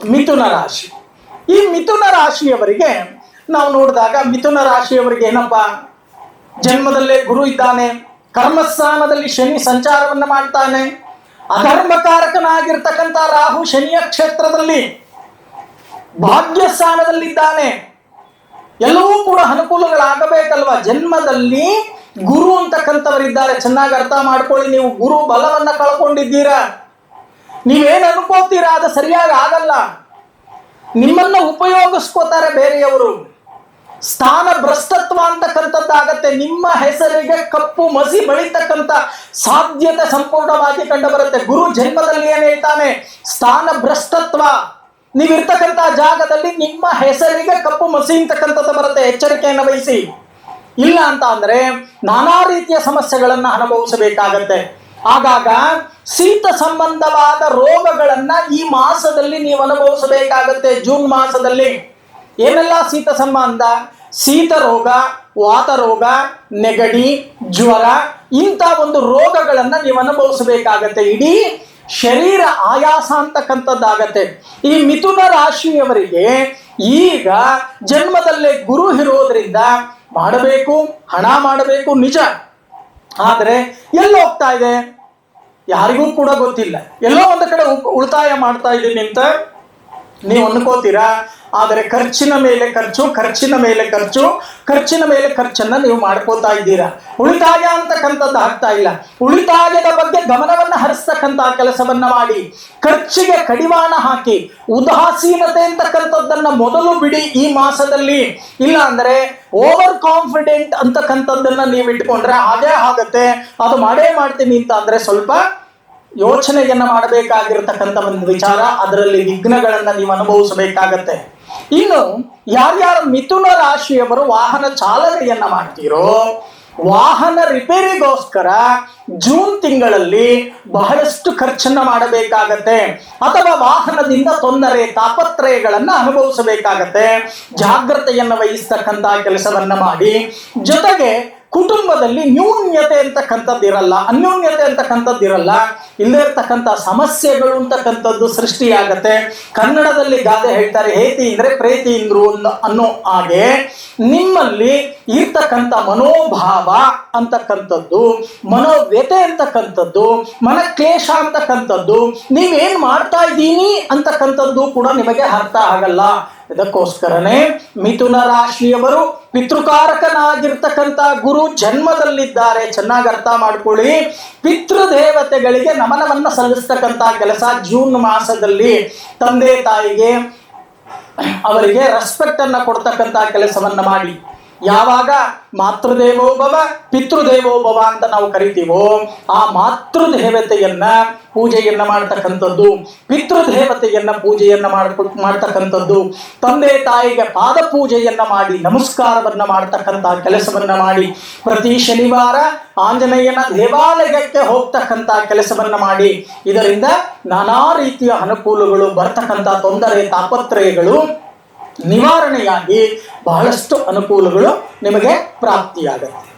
ಮಿಥುನ ರಾಶಿ. ಈ ಮಿಥುನ ರಾಶಿಯವರಿಗೆ ನಾವು ನೋಡಿದಾಗ ಮಿಥುನ ರಾಶಿಯವರಿಗೆ ಏನಪ್ಪ? ಜನ್ಮದಲ್ಲೇ ಗುರು ಇದ್ದಾನೆ ಕರ್ಮಸ್ಥಾನದಲ್ಲಿ ಶನಿ ಸಂಚಾರವನ್ನು ಮಾಡ್ತಾನೆ ಅಧರ್ಮಕಾರಕನಾಗಿರ್ತಕ್ಕಂಥ ರಾಹು ಶನಿಯ ಕ್ಷೇತ್ರದಲ್ಲಿ ಭಾಗ್ಯ ಸ್ಥಾನದಲ್ಲಿದ್ದಾನೆ ಎಲ್ಲವೂ ಕೂಡ ಅನುಕೂಲಗಳಾಗಬೇಕಲ್ವ? ಜನ್ಮದಲ್ಲಿ ಗುರು ಅಂತಕ್ಕಂಥವರಿದ್ದಾರೆ. ಚೆನ್ನಾಗಿ ಅರ್ಥ ಮಾಡ್ಕೊಳ್ಳಿ ನೀವು. ಗುರು ಬಲವನ್ನ ಕಳ್ಕೊಂಡಿದ್ದೀರಾ? ನೀವೇನು ಅನ್ಕೋತೀರಾ ಅದು ಸರಿಯಾಗಿ ಆಗಲ್ಲ. ನಿಮ್ಮನ್ನ ಉಪಯೋಗಿಸ್ಕೋತಾರೆ ಬೇರೆಯವರು. ಸ್ಥಾನ ಭ್ರಷ್ಟತ್ವ ಅಂತಕ್ಕಂಥದ್ದಾಗತ್ತೆ. ನಿಮ್ಮ ಹೆಸರಿಗೆ ಕಪ್ಪು ಮಸಿ ಬಳಿತಕ್ಕಂಥ ಸಾಧ್ಯತೆ ಸಂಪೂರ್ಣವಾಗಿ ಕಂಡು ಬರುತ್ತೆ ಗುರು ಜನ್ಮದಲ್ಲಿ ಏನು ಹೇಳ್ತಾನೆ? ಸ್ಥಾನ ಭ್ರಷ್ಟತ್ವ ನೀವಿರ್ತಕ್ಕಂಥ ಜಾಗದಲ್ಲಿ ನಿಮ್ಮ ಹೆಸರಿಗೆ ಕಪ್ಪು ಮಸಿ ಅಂತಕ್ಕಂಥದ್ದು ಬರುತ್ತೆ. ಎಚ್ಚರಿಕೆಯನ್ನು ವಹಿಸಿ. ಇಲ್ಲ ಅಂತ ಅಂದ್ರೆ ನಾನಾ ರೀತಿಯ ಸಮಸ್ಯೆಗಳನ್ನು ಅನುಭವಿಸಬೇಕಾಗತ್ತೆ. ಆಗಾಗ ಶೀತ ಸಂಬಂಧವಾದ ರೋಗಗಳನ್ನ ಈ ಮಾಸದಲ್ಲಿ ನೀವು ಅನುಭವಿಸಬೇಕಾಗತ್ತೆ, ಜೂನ್ ಮಾಸದಲ್ಲಿ. ಏನೆಲ್ಲ ಶೀತ ಸಂಬಂಧ? ಶೀತ ರೋಗ, ವಾತ ರೋಗ, ನೆಗಡಿ, ಜ್ವರ, ಇಂಥ ಒಂದು ರೋಗಗಳನ್ನ ನೀವು ಅನುಭವಿಸಬೇಕಾಗತ್ತೆ. ಇಡೀ ಶರೀರ ಆಯಾಸ ಅಂತಕ್ಕಂಥದ್ದಾಗತ್ತೆ. ಈ ಮಿಥುನ ರಾಶಿಯವರಿಗೆ ಈಗ ಜನ್ಮದಲ್ಲೇ ಗುರು ಇರೋದ್ರಿಂದ ಮಾಡಬೇಕು, ಹಣ ಮಾಡಬೇಕು, ನಿಜ. ಆದರೆ ಎಲ್ಲಿ ಹೋಗ್ತಾ ಇದೆ? ಯಾರಿಗೂ ಕೂಡ ಗೊತ್ತಿಲ್ಲ. ಎಲ್ಲೋ ಒಂದು ಕಡೆ ಉಳಿತಾಯ ಮಾಡ್ತಾ ಇದ್ದೀನಿ ಅಂತ ನೀವು ಅನ್ಕೋತೀರಾ? ಆದರೆ ಖರ್ಚಿನ ಮೇಲೆ ಖರ್ಚು, ಖರ್ಚಿನ ಮೇಲೆ ಖರ್ಚು, ಖರ್ಚಿನ ಮೇಲೆ ಖರ್ಚನ್ನ ನೀವು ಮಾಡ್ಕೋತಾ ಇದ್ದೀರಾ? ಉಳಿತಾಯ ಅಂತಕ್ಕಂಥದ್ದು ಆಗ್ತಾ ಇಲ್ಲ. ಉಳಿತಾಯದ ಬಗ್ಗೆ ಗಮನವನ್ನ ಹರಿಸ್ತಕ್ಕಂತಹ ಕೆಲಸವನ್ನ ಮಾಡಿ. ಖರ್ಚಿಗೆ ಕಡಿವಾಣ ಹಾಕಿ. ಉದಾಸೀನತೆ ಅಂತಕ್ಕಂಥದ್ದನ್ನ ಮೊದಲು ಬಿಡಿ ಈ ಮಾಸದಲ್ಲಿ. ಇಲ್ಲ ಅಂದ್ರೆ ಓವರ್ ಕಾನ್ಫಿಡೆಂಟ್ ಅಂತಕ್ಕಂಥದ್ದನ್ನ ನೀವು ಇಟ್ಕೊಂಡ್ರೆ ಅದೇ ಆಗತ್ತೆ. ಅದು ಮಾಡೇ ಮಾಡ್ತೀನಿ ಅಂತ ಅಂದ್ರೆ ಸ್ವಲ್ಪ ಯೋಚನೆಯನ್ನ ಮಾಡಬೇಕಾಗಿರತಕ್ಕಂಥ ಒಂದು ವಿಚಾರ. ಅದರಲ್ಲಿ ವಿಘ್ನಗಳನ್ನ ನೀವು ಅನುಭವಿಸಬೇಕಾಗತ್ತೆ. ಇನ್ನು ಯಾರ್ಯಾರ ಮಿಥುನ ರಾಶಿಯವರು ವಾಹನ ಚಾಲನೆಯನ್ನ ಮಾಡ್ತೀರೋ, ವಾಹನ ರಿಪೇರಿಗೋಸ್ಕರ ಜೂನ್ ತಿಂಗಳಲ್ಲಿ ಬಹಳಷ್ಟು ಖರ್ಚನ್ನ ಮಾಡಬೇಕಾಗತ್ತೆ. ಅಥವಾ ವಾಹನದಿಂದ ತೊಂದರೆ, ತಾಪತ್ರಯಗಳನ್ನು ಅನುಭವಿಸಬೇಕಾಗತ್ತೆ. ಜಾಗ್ರತೆಯನ್ನು ವಹಿಸ್ತಕ್ಕಂತಹ ಕೆಲಸವನ್ನ ಮಾಡಿ. ಜೊತೆಗೆ ಕುಟುಂಬದಲ್ಲಿ ನ್ಯೂನ್ಯತೆ ಅಂತಕ್ಕಂಥದ್ದು ಇರಲ್ಲ, ಅನ್ಯೋನ್ಯತೆ ಅಂತಕ್ಕಂಥದ್ದು ಇರಲ್ಲ, ಇಲ್ಲದೆ ಇರ್ತಕ್ಕಂಥ ಸಮಸ್ಯೆಗಳು ಅಂತಕ್ಕಂಥದ್ದು ಸೃಷ್ಟಿಯಾಗತ್ತೆ. ಕನ್ನಡದಲ್ಲಿ ಗಾದೆ ಹೇಳ್ತಾರೆ, ಹೇತಿ ಅಂದ್ರೆ ಪ್ರೇತಿ ಇಂದ್ರು ಅನ್ನೋ- ಹಾಗೆ ನಿಮ್ಮಲ್ಲಿ ಇರ್ತಕ್ಕಂಥ ಮನೋಭಾವ ಅಂತಕ್ಕಂಥದ್ದು, ಮನೋವ್ಯತೆ ಅಂತಕ್ಕಂಥದ್ದು, ಮನಕ್ಲೇಶ ಅಂತಕ್ಕಂಥದ್ದು, ನೀವೇನ್ ಮಾಡ್ತಾ ಇದ್ದೀನಿ ಅಂತಕ್ಕಂಥದ್ದು ಕೂಡ ನಿಮಗೆ ಅರ್ಥ ಆಗಲ್ಲ. ಇದಕ್ಕೋಸ್ಕರನೇ ಮಿಥುನ ರಾಶಿಯವರು ಪಿತೃಕಾರಕನಾಗಿರ್ತಕ್ಕಂಥ ಗುರು ಜನ್ಮದಲ್ಲಿದ್ದಾರೆ. ಚೆನ್ನಾಗಿ ಅರ್ಥ ಮಾಡ್ಕೊಳ್ಳಿ. ಪಿತೃದೇವತೆಗಳಿಗೆ ನಮನವನ್ನ ಸಲ್ಲಿಸ್ತಕ್ಕಂಥ ಕೆಲಸ ಜೂನ್ ಮಾಸದಲ್ಲಿ ತಂದೆ ತಾಯಿಗೆ ಅವರಿಗೆ ರೆಸ್ಪೆಕ್ಟ್ ಅನ್ನ ಕೊಡ್ತಕ್ಕಂಥ ಕೆಲಸವನ್ನ ಮಾಡಿ ಯಾವಾಗ? ಮಾತೃದೇವೋಭವ ಪಿತೃದೇವೋಭವ ಅಂತ ನಾವು ಕರಿತೀವೋ, ಆ ಮಾತೃದೇವತೆಯನ್ನ ಪೂಜೆಯನ್ನ ಮಾಡ್ತಕ್ಕಂಥದ್ದು, ಪಿತೃದೇವತೆಯನ್ನ ಪೂಜೆಯನ್ನ ಮಾಡ್ಕೊ ಮಾಡ್ತಕ್ಕಂಥದ್ದು, ತಂದೆ ತಾಯಿಗೆ ಪಾದ ಪೂಜೆಯನ್ನ ಮಾಡಿ, ನಮಸ್ಕಾರವನ್ನ ಮಾಡ್ತಕ್ಕಂಥ ಕೆಲಸವನ್ನ ಮಾಡಿ, ಪ್ರತಿ ಶನಿವಾರ ಆಂಜನೇಯನ ದೇವಾಲಯಕ್ಕೆ ಹೋಗ್ತಕ್ಕಂಥ ಕೆಲಸವನ್ನ ಮಾಡಿ, ಇದರಿಂದ ನಾನಾ ರೀತಿಯ ಅನುಕೂಲಗಳು ಬರ್ತಕ್ಕಂಥ ತೊಂದರೆ, ತಾಪತ್ರಯಗಳು ನಿವಾರಣೆಯಾಗಿ ಬಹಳಷ್ಟು ಅನುಕೂಲಗಳು ನಿಮಗೆ ಪ್ರಾಪ್ತಿಯಾಗುತ್ತೆ.